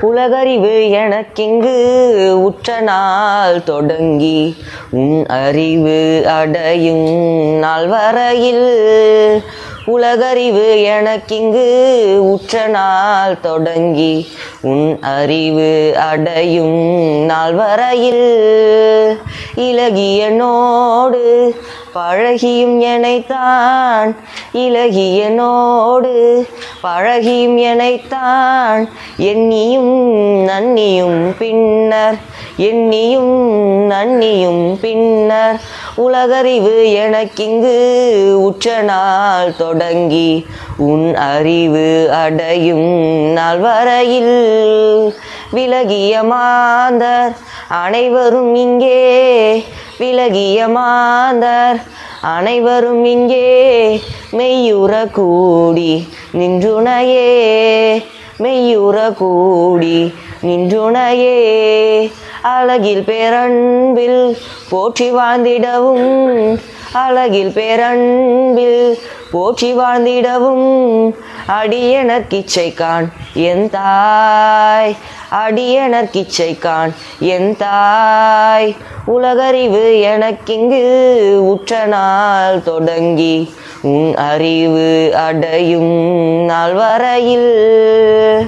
உலகறிவு எனக்கிங்கு உற்ற நாள் தொடங்கி உன் அறிவு அடையும் நாள் வரையில். உலகறிவு எனக்கிங்கு உற்ற நாள் தொடங்கி உன் அறிவு அடையும் நாள் வரையில். இலகியனோடு பழகியும் எனைத்தான். இலகியனோடு பழகியும் எனைத்தான். எண்ணியும் நன்னியும் பின்னர் எண்ணியும் நன்னியும் பின்னர் உலகறிவு எனக்கிங்கு உற்ற நாள் தொடங்கி உன் அறிவு அடையும் நாள் வரையில் விலகிய மாந்தர் அனைவரும் இங்கே. விலகிய மாந்தர் அனைவரும் இங்கே. மெய்யுற கூடி நின்றுணையே. மெய்யுற கூடி நின்றுணையே. அழகில் பேரன்பில் போற்றி வாழ்ந்திடவும். அழகில் பேரன்பில் போற்றி வாழ்ந்திடவும். அடியனர்க்கிச்சை கான் என் தாய். அடியனர்க்கிச்சை கான் என் தாய். உலகறிவு எனக்கிங்கு உற்ற நாள் தொடங்கி உன் அறிவு அடையும் நாள் வரையில்.